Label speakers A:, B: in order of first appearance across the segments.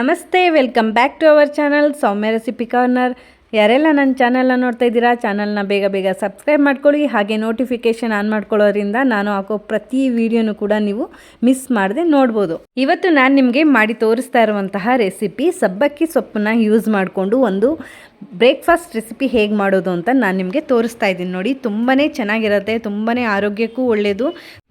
A: ನಮಸ್ತೆ, welcome back to our channel Soumya recipe corner. ಯಾರೆಲ್ಲ ನನ್ನ ಚಾನಲ್ನ ನೋಡ್ತಾ ಇದ್ದೀರಾ, ಚಾನಲ್ನ ಬೇಗ ಬೇಗ ಸಬ್ಸ್ಕ್ರೈಬ್ ಮಾಡ್ಕೊಳ್ಳಿ, ಹಾಗೆ ನೋಟಿಫಿಕೇಷನ್ ಆನ್ ಮಾಡ್ಕೊಳ್ಳೋದ್ರಿಂದ ನಾನು ಹಾಕೋ ಪ್ರತಿ ವಿಡಿಯೋನು ಕೂಡ ನೀವು ಮಿಸ್ ಮಾಡದೆ ನೋಡ್ಬೋದು. ಇವತ್ತು ನಾನು ನಿಮಗೆ ಮಾಡಿ ತೋರಿಸ್ತಾ ಇರುವಂತಹ ರೆಸಿಪಿ ಸಬ್ಬಕ್ಕಿ ಸೊಪ್ಪನ್ನ ಯೂಸ್ ಮಾಡಿಕೊಂಡು ಒಂದು ಬ್ರೇಕ್ಫಾಸ್ಟ್ ರೆಸಿಪಿ ಹೇಗೆ ಮಾಡೋದು ಅಂತ ನಾನು ನಿಮಗೆ ತೋರಿಸ್ತಾ ಇದ್ದೀನಿ ನೋಡಿ. ತುಂಬಾ ಚೆನ್ನಾಗಿರುತ್ತೆ ತುಂಬಾ ಆರೋಗ್ಯಕ್ಕೂ ಒಳ್ಳೆಯದು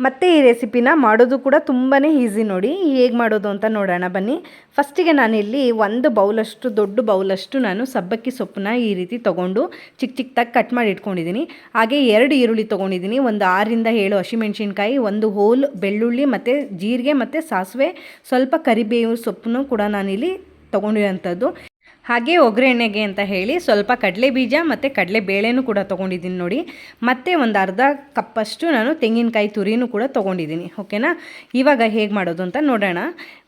A: ಮತ್ತು ಈ ರೆಸಿಪಿನ ಮಾಡೋದು ಕೂಡ ತುಂಬಾ ಈಸಿ ನೋಡಿ. ಹೇಗೆ ಮಾಡೋದು ಅಂತ ನೋಡೋಣ, ಬನ್ನಿ. ಫಸ್ಟಿಗೆ ನಾನಿಲ್ಲಿ ಒಂದು ಬೌಲಷ್ಟು, ದೊಡ್ಡ ಬೌಲಷ್ಟು ನಾನು ಸಬ್ಬಕ್ಕಿ ಸೊಪ್ಪನ್ನ ಈ ರೀತಿ ತೊಗೊಂಡು ಚಿಕ್ಕ ಚಿಕ್ಕದಾಗಿ ಕಟ್ ಮಾಡಿ ಇಟ್ಕೊಂಡಿದ್ದೀನಿ. ಹಾಗೆ ಎರಡು ಈರುಳ್ಳಿ ತೊಗೊಂಡಿದ್ದೀನಿ. ಒಂದು ಆರರಿಂದ ಏಳು ಹಸಿಮೆಣ್ಸಿನ್ಕಾಯಿ, ಒಂದು ಹೋಲ್ ಬೆಳ್ಳುಳ್ಳಿ ಮತ್ತು ಜೀರಿಗೆ ಮತ್ತು ಸಾಸಿವೆ. ಸ್ವಲ್ಪ ಕರಿಬೇವು ಸೊಪ್ಪನ್ನು ಕೂಡ ನಾನಿಲ್ಲಿ ತೊಗೊಂಡಿರೋಂಥದ್ದು. ಹಾಗೆ ಒಗ್ಗರಣೆಗೆ ಅಂತ ಹೇಳಿ ಸ್ವಲ್ಪ ಕಡಲೆ ಬೀಜ ಮತ್ತು ಕಡಲೆ ಬೇಳೆನೂ ಕೂಡ ತೊಗೊಂಡಿದ್ದೀನಿ ನೋಡಿ. ಮತ್ತು ಒಂದು ಅರ್ಧ ಕಪ್ಪಷ್ಟು ನಾನು ತೆಂಗಿನಕಾಯಿ ತುರಿನೂ ಕೂಡ ತೊಗೊಂಡಿದ್ದೀನಿ. ಓಕೆನಾ? ಇವಾಗ ಹೇಗೆ ಮಾಡೋದು ಅಂತ ನೋಡೋಣ.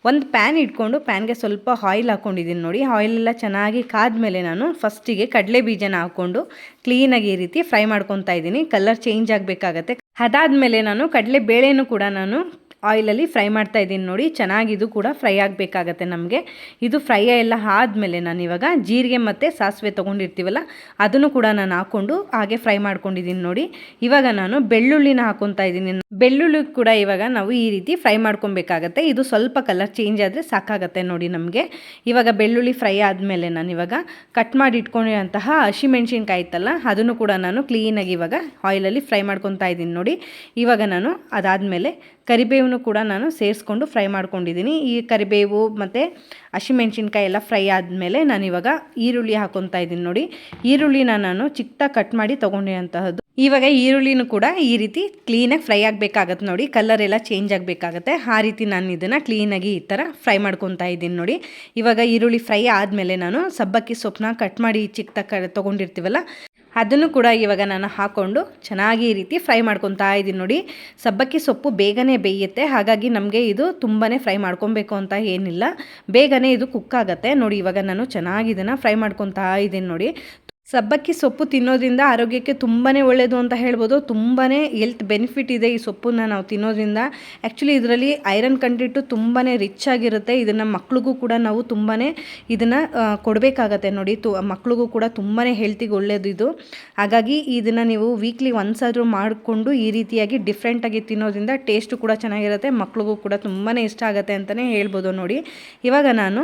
A: ಒಂದು ಪ್ಯಾನ್ ಇಟ್ಕೊಂಡು ಪ್ಯಾನ್ಗೆ ಸ್ವಲ್ಪ ಆಯಿಲ್ ಹಾಕ್ಕೊಂಡಿದ್ದೀನಿ ನೋಡಿ. ಆಯಿಲೆಲ್ಲ ಚೆನ್ನಾಗಿ ಕಾದ್ಮೇಲೆ ನಾನು ಫಸ್ಟಿಗೆ ಕಡಲೆ ಬೀಜನ ಹಾಕ್ಕೊಂಡು ಕ್ಲೀನಾಗಿ ಈ ರೀತಿ ಫ್ರೈ ಮಾಡ್ಕೊತಾ ಇದ್ದೀನಿ. ಕಲರ್ ಚೇಂಜ್ ಆಗಬೇಕಾಗತ್ತೆ. ಅದಾದಮೇಲೆ ನಾನು ಕಡಲೆ ಬೇಳೆನೂ ಕೂಡ ನಾನು ಆಯಿಲಲ್ಲಿ ಫ್ರೈ ಮಾಡ್ತಾ ಇದ್ದೀನಿ ನೋಡಿ. ಚೆನ್ನಾಗಿದು ಕೂಡ ಫ್ರೈ ಆಗಬೇಕಾಗತ್ತೆ ನಮಗೆ. ಇದು ಫ್ರೈ ಎಲ್ಲ ಆದಮೇಲೆ ನಾನು ಇವಾಗ ಜೀರಿಗೆ ಮತ್ತು ಸಾಸಿವೆ ತೊಗೊಂಡಿರ್ತೀವಲ್ಲ, ಅದನ್ನು ಕೂಡ ನಾನು ಹಾಕ್ಕೊಂಡು ಹಾಗೆ ಫ್ರೈ ಮಾಡ್ಕೊಂಡಿದ್ದೀನಿ ನೋಡಿ. ಇವಾಗ ನಾನು ಬೆಳ್ಳುಳ್ಳಿನ ಹಾಕೊತಾ ಇದ್ದೀನಿ. ಬೆಳ್ಳುಳ್ಳಿ ಕೂಡ ಇವಾಗ ನಾವು ಈ ರೀತಿ ಫ್ರೈ ಮಾಡ್ಕೊಬೇಕಾಗತ್ತೆ. ಇದು ಸ್ವಲ್ಪ ಕಲರ್ ಚೇಂಜ್ ಆದರೆ ಸಾಕಾಗತ್ತೆ ನೋಡಿ ನಮಗೆ. ಇವಾಗ ಬೆಳ್ಳುಳ್ಳಿ ಫ್ರೈ ಆದಮೇಲೆ ನಾನು ಇವಾಗ ಕಟ್ ಮಾಡಿ ಇಟ್ಕೊಂಡಿರೋಂತಹ ಹಸಿಮೆಣ್ಸಿನ್ಕಾಯಿ ಇತ್ತಲ್ಲ, ಅದನ್ನು ಕೂಡ ನಾನು ಕ್ಲೀನಾಗಿ ಇವಾಗ ಆಯಿಲಲ್ಲಿ ಫ್ರೈ ಮಾಡ್ಕೊತಾ ಇದ್ದೀನಿ ನೋಡಿ. ಇವಾಗ ನಾನು ಅದಾದಮೇಲೆ ಕರಿಬೇವನ್ನು ಕೂಡ ನಾನು ಸೇರಿಸ್ಕೊಂಡು ಫ್ರೈ ಮಾಡ್ಕೊಂಡಿದ್ದೀನಿ. ಈ ಕರಿಬೇವು ಮತ್ತು ಹಸಿಮೆಣ್ಸಿನ್ಕಾಯಿ ಎಲ್ಲ ಫ್ರೈ ಆದಮೇಲೆ ನಾನು ಇವಾಗ ಈರುಳ್ಳಿ ಹಾಕೊತಾ ಇದ್ದೀನಿ ನೋಡಿ. ಈರುಳ್ಳಿನ ನಾನು ಚಿಕ್ಕದಾಗಿ ಕಟ್ ಮಾಡಿ ತೊಗೊಂಡಿರೋಂತಹದ್ದು. ಇವಾಗ ಈರುಳ್ಳಿನೂ ಕೂಡ ಈ ರೀತಿ ಕ್ಲೀನಾಗಿ ಫ್ರೈ ಆಗಬೇಕಾಗತ್ತೆ ನೋಡಿ. ಕಲರ್ ಎಲ್ಲ ಚೇಂಜ್ ಆಗಬೇಕಾಗತ್ತೆ. ಆ ರೀತಿ ನಾನು ಇದನ್ನು ಕ್ಲೀನಾಗಿ ಈ ಥರ ಫ್ರೈ ಮಾಡ್ಕೊತಾ ಇದ್ದೀನಿ ನೋಡಿ. ಇವಾಗ ಈರುಳ್ಳಿ ಫ್ರೈ ಆದಮೇಲೆ ನಾನು ಸಬ್ಬಕ್ಕಿ ಸೊಪ್ಪನ್ನ ಕಟ್ ಮಾಡಿ ಚಿಕ್ಕದಾಗಿ ತೊಗೊಂಡಿರ್ತೀವಲ್ಲ ಅದನ್ನು ಕೂಡ ಇವಾಗ ನಾನು ಹಾಕ್ಕೊಂಡು ಚೆನ್ನಾಗಿ ಈ ರೀತಿ ಫ್ರೈ ಮಾಡ್ಕೊತಾ ಇದ್ದೀನಿ ನೋಡಿ. ಸಬ್ಬಕ್ಕಿ ಸೊಪ್ಪು ಬೇಗನೆ ಬೇಯುತ್ತೆ. ಹಾಗಾಗಿ ನಮಗೆ ಇದು ತುಂಬಾ ಫ್ರೈ ಮಾಡ್ಕೊಬೇಕು ಅಂತ ಏನಿಲ್ಲ. ಬೇಗನೆ ಇದು ಕುಕ್ ಆಗುತ್ತೆ. ನೋಡಿ ಇವಾಗ ನಾನು ಚೆನ್ನಾಗಿ ಇದನ್ನು ಫ್ರೈ ಮಾಡ್ಕೊತಾ ಇದ್ದೀನಿ ನೋಡಿ. ಸಬ್ಬಕ್ಕಿ ಸೊಪ್ಪು ತಿನ್ನೋದ್ರಿಂದ ಆರೋಗ್ಯಕ್ಕೆ ತುಂಬಾ ಒಳ್ಳೆಯದು ಅಂತ ಹೇಳ್ಬೋದು. ತುಂಬಾ ಹೆಲ್ತ್ ಬೆನಿಫಿಟ್ ಇದೆ ಈ ಸೊಪ್ಪನ್ನ ನಾವು ತಿನ್ನೋದ್ರಿಂದ. ಆ್ಯಕ್ಚುಲಿ ಇದರಲ್ಲಿ ಐರನ್ ಕಂಟೆಂಟು ತುಂಬಾ ರಿಚ್ ಆಗಿರುತ್ತೆ. ಇದನ್ನು ಮಕ್ಳಿಗೂ ಕೂಡ ನಾವು ತುಂಬಾ ಇದನ್ನು ಕೊಡಬೇಕಾಗತ್ತೆ ನೋಡಿ. ತು, ಮಕ್ಳಿಗೂ ಕೂಡ ತುಂಬಾ ಹೆಲ್ತಿಗೆ ಒಳ್ಳೆಯದು ಇದು. ಹಾಗಾಗಿ ಇದನ್ನು ನೀವು ವೀಕ್ಲಿ ಒನ್ಸ್ ಆದರೂ ಮಾಡಿಕೊಂಡು ಈ ರೀತಿಯಾಗಿ ಡಿಫ್ರೆಂಟಾಗಿ ತಿನ್ನೋದ್ರಿಂದ ಟೇಸ್ಟು ಕೂಡ ಚೆನ್ನಾಗಿರುತ್ತೆ. ಮಕ್ಳಿಗೂ ಕೂಡ ತುಂಬಾ ಇಷ್ಟ ಆಗುತ್ತೆ ಅಂತಲೇ ಹೇಳ್ಬೋದು ನೋಡಿ. ಇವಾಗ ನಾನು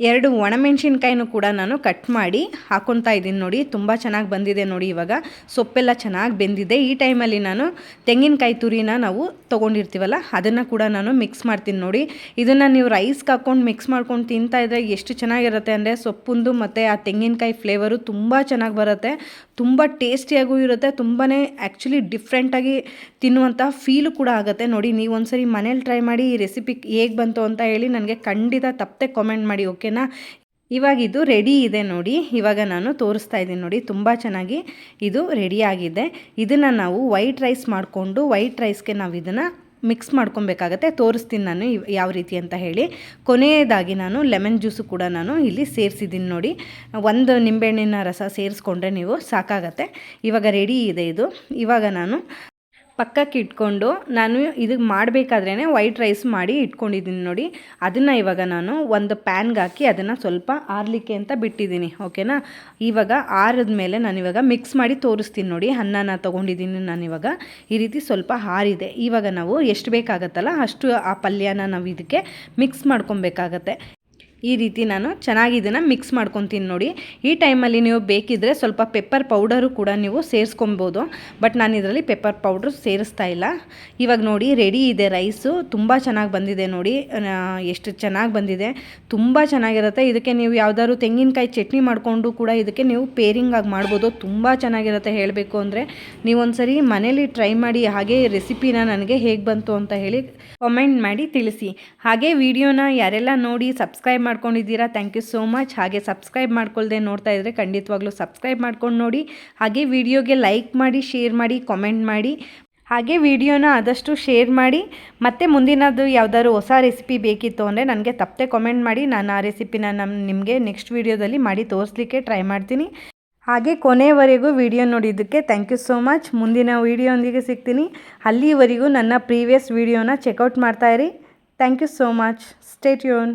A: ಎರಡು ಒಣಮೆಣ್ಸಿನ್ಕಾಯಿನೂ ಕೂಡ ನಾನು ಕಟ್ ಮಾಡಿ ಹಾಕೊತಾ ಇದ್ದೀನಿ ನೋಡಿ. ತುಂಬ ಚೆನ್ನಾಗಿ ಬಂದಿದೆ ನೋಡಿ ಇವಾಗ. ಸೊಪ್ಪೆಲ್ಲ ಚೆನ್ನಾಗಿ ಬೆಂದಿದೆ. ಈ ಟೈಮಲ್ಲಿ ನಾನು ತೆಂಗಿನಕಾಯಿ ತುರಿನ ನಾವು ತೊಗೊಂಡಿರ್ತೀವಲ್ಲ, ಅದನ್ನು ಕೂಡ ನಾನು ಮಿಕ್ಸ್ ಮಾಡ್ತೀನಿ ನೋಡಿ. ಇದನ್ನು ನೀವು ರೈಸ್ಗೆ ಹಾಕ್ಕೊಂಡು ಮಿಕ್ಸ್ ಮಾಡ್ಕೊಂಡು ತಿಂತಾ ಇದ್ದರೆ ಎಷ್ಟು ಚೆನ್ನಾಗಿರುತ್ತೆ ಅಂದರೆ ಸೊಪ್ಪುಂದು ಮತ್ತು ಆ ತೆಂಗಿನಕಾಯಿ ಫ್ಲೇವರು ತುಂಬ ಚೆನ್ನಾಗಿ ಬರುತ್ತೆ. ತುಂಬ ಟೇಸ್ಟಿಯಾಗೂ ಇರುತ್ತೆ. ತುಂಬಾ ಆ್ಯಕ್ಚುಲಿ ಡಿಫ್ರೆಂಟಾಗಿ ತಿನ್ನುವಂಥ ಫೀಲು ಕೂಡ ಆಗುತ್ತೆ ನೋಡಿ. ನೀವು ಒಂದ್ಸರಿ ಮನೇಲಿ ಟ್ರೈ ಮಾಡಿ ಈ ರೆಸಿಪಿ ಹೇಗೆ ಬಂತು ಅಂತ ಹೇಳಿ ನನಗೆ ಖಂಡಿತ ತಪ್ಪದೆ ಕಾಮೆಂಟ್ ಮಾಡಿ ಓಕೆನಾ? ಇವಾಗ ಇದು ರೆಡಿ ಇದೆ ನೋಡಿ. ಇವಾಗ ನಾನು ತೋರಿಸ್ತಾ ಇದ್ದೀನಿ ನೋಡಿ. ತುಂಬ ಚೆನ್ನಾಗಿ ಇದು ರೆಡಿಯಾಗಿದೆ ಇದನ್ನು ನಾವು ವೈಟ್ ರೈಸ್ ಮಾಡಿಕೊಂಡು ವೈಟ್ ರೈಸ್ಗೆ ನಾವು ಇದನ್ನು ಮಿಕ್ಸ್ ಮಾಡ್ಕೊಬೇಕಾಗತ್ತೆ. ತೋರಿಸ್ತೀನಿ ನಾನು ಯಾವ ರೀತಿ ಅಂತ ಹೇಳಿ. ಕೊನೆಯದಾಗಿ ನಾನು ಲೆಮನ್ ಜ್ಯೂಸು ಕೂಡ ನಾನು ಇಲ್ಲಿ ಸೇರಿಸಿದ್ದೀನಿ ನೋಡಿ. ಒಂದು ನಿಂಬೆಹಣ್ಣಿನ ರಸ ಸೇರಿಸ್ಕೊಂಡ್ರೆ ನೀವು ಸಾಕಾಗತ್ತೆ. ಇವಾಗ ರೆಡಿ ಇದೆ ಇದು. ಇವಾಗ ನಾನು ಪಕ್ಕಕ್ಕೆ ಇಟ್ಕೊಂಡು ನಾನು ಇದಕ್ಕೆ ಮಾಡಬೇಕಾದ್ರೇ ವೈಟ್ ರೈಸ್ ಮಾಡಿ ಇಟ್ಕೊಂಡಿದ್ದೀನಿ ನೋಡಿ. ಅದನ್ನು ಇವಾಗ ನಾನು ಒಂದು ಪ್ಯಾನ್ಗೆ ಹಾಕಿ ಅದನ್ನು ಸ್ವಲ್ಪ ಆರಲಿಕ್ಕೆ ಅಂತ ಬಿಟ್ಟಿದ್ದೀನಿ ಓಕೆನಾ ಇವಾಗ ಆರಿದ ಮೇಲೆ ನಾನು ಇವಾಗ ಮಿಕ್ಸ್ ಮಾಡಿ ತೋರಿಸ್ತೀನಿ ನೋಡಿ. ಅನ್ನನ ತೊಗೊಂಡಿದ್ದೀನಿ ನಾನು ಇವಾಗ. ಈ ರೀತಿ ಸ್ವಲ್ಪ ಹಾರಿದೆ ಇವಾಗ ನಾವು ಎಷ್ಟು ಬೇಕಾಗತ್ತಲ್ಲ ಅಷ್ಟು ಆ ಪಲ್ಯನ ನಾವು ಇದಕ್ಕೆ ಮಿಕ್ಸ್ ಮಾಡ್ಕೊಬೇಕಾಗತ್ತೆ. ಈ ರೀತಿ ನಾನು ಚೆನ್ನಾಗಿ ಇದನ್ನು ಮಿಕ್ಸ್ ಮಾಡ್ಕೊತೀನಿ ನೋಡಿ. ಈ ಟೈಮಲ್ಲಿ ನೀವು ಬೇಕಿದ್ದರೆ ಸ್ವಲ್ಪ ಪೆಪ್ಪರ್ ಪೌಡರು ಕೂಡ ನೀವು ಸೇರಿಸ್ಕೊಬೋದು. ಬಟ್ ನಾನು ಇದರಲ್ಲಿ ಪೆಪ್ಪರ್ ಪೌಡ್ರು ಸೇರಿಸ್ತಾ ಇಲ್ಲ. ಇವಾಗ ನೋಡಿ ರೆಡಿ ಇದೆ ರೈಸು ತುಂಬ ಚೆನ್ನಾಗಿ ಬಂದಿದೆ ನೋಡಿ. ಎಷ್ಟು ಚೆನ್ನಾಗಿ ಬಂದಿದೆ. ತುಂಬ ಚೆನ್ನಾಗಿರುತ್ತೆ. ಇದಕ್ಕೆ ನೀವು ಯಾವ್ದಾದ್ರು ತೆಂಗಿನಕಾಯಿ ಚಟ್ನಿ ಮಾಡಿಕೊಂಡು ಕೂಡ ಇದಕ್ಕೆ ನೀವು ಪೇರಿಂಗಾಗಿ ಮಾಡ್ಬೋದು. ತುಂಬ ಚೆನ್ನಾಗಿರುತ್ತೆ ಹೇಳಬೇಕು ಅಂದರೆ. ನೀವೊಂದ್ಸರಿ ಮನೇಲಿ ಟ್ರೈ ಮಾಡಿ ಹಾಗೆ ರೆಸಿಪಿನ ನನಗೆ ಹೇಗೆ ಬಂತು ಅಂತ ಹೇಳಿ ಕಮೆಂಟ್ ಮಾಡಿ ತಿಳಿಸಿ. ಹಾಗೆ ವಿಡಿಯೋನ ಯಾರೆಲ್ಲ ನೋಡಿ ಸಬ್ಸ್ಕ್ರೈಬ್ ಮಾಡ್ಕೊಂಡಿದ್ದೀರಾ ಥ್ಯಾಂಕ್ ಯು ಸೋ ಮಚ್ ಹಾಗೆ ಸಬ್ಸ್ಕ್ರೈಬ್ ಮಾಡ್ಕೊಳ್ಳದೆ ನೋಡ್ತಾ ಇದ್ದರೆ ಖಂಡಿತವಾಗ್ಲೂ ಸಬ್ಸ್ಕ್ರೈಬ್ ಮಾಡ್ಕೊಂಡು ನೋಡಿ. ಹಾಗೆ ವಿಡಿಯೋಗೆ ಲೈಕ್ ಮಾಡಿ ಶೇರ್ ಮಾಡಿ ಕಾಮೆಂಟ್ ಮಾಡಿ. ಹಾಗೆ ವಿಡಿಯೋನ ಆದಷ್ಟು ಶೇರ್ ಮಾಡಿ. ಮತ್ತು ಮುಂದಿನದು ಯಾವುದಾದ್ರು ಹೊಸ ರೆಸಿಪಿ ಬೇಕಿತ್ತು ಅಂದರೆ ನನಗೆ ತಪ್ಪದೆ ಕಾಮೆಂಟ್ ಮಾಡಿ. ನಾನು ಆ ರೆಸಿಪಿನ ನಮ್ಮ ನಿಮಗೆ ನೆಕ್ಸ್ಟ್ ವೀಡಿಯೋದಲ್ಲಿ ಮಾಡಿ ತೋರಿಸ್ಲಿಕ್ಕೆ ಟ್ರೈ ಮಾಡ್ತೀನಿ. ಹಾಗೆ ಕೊನೆಯವರೆಗೂ ವಿಡಿಯೋ ನೋಡಿದ್ದಕ್ಕೆ ಥ್ಯಾಂಕ್ ಯು ಸೋ ಮಚ್ ಮುಂದಿನ ವಿಡಿಯೋಂದಿಗೆ ಸಿಗ್ತೀನಿ. ಅಲ್ಲಿವರೆಗೂ ನನ್ನ ಪ್ರೀವಿಯಸ್ ವಿಡಿಯೋನ checkout ಮಾಡ್ತಾಯಿರಿ thank you so much stay ಯೂನ್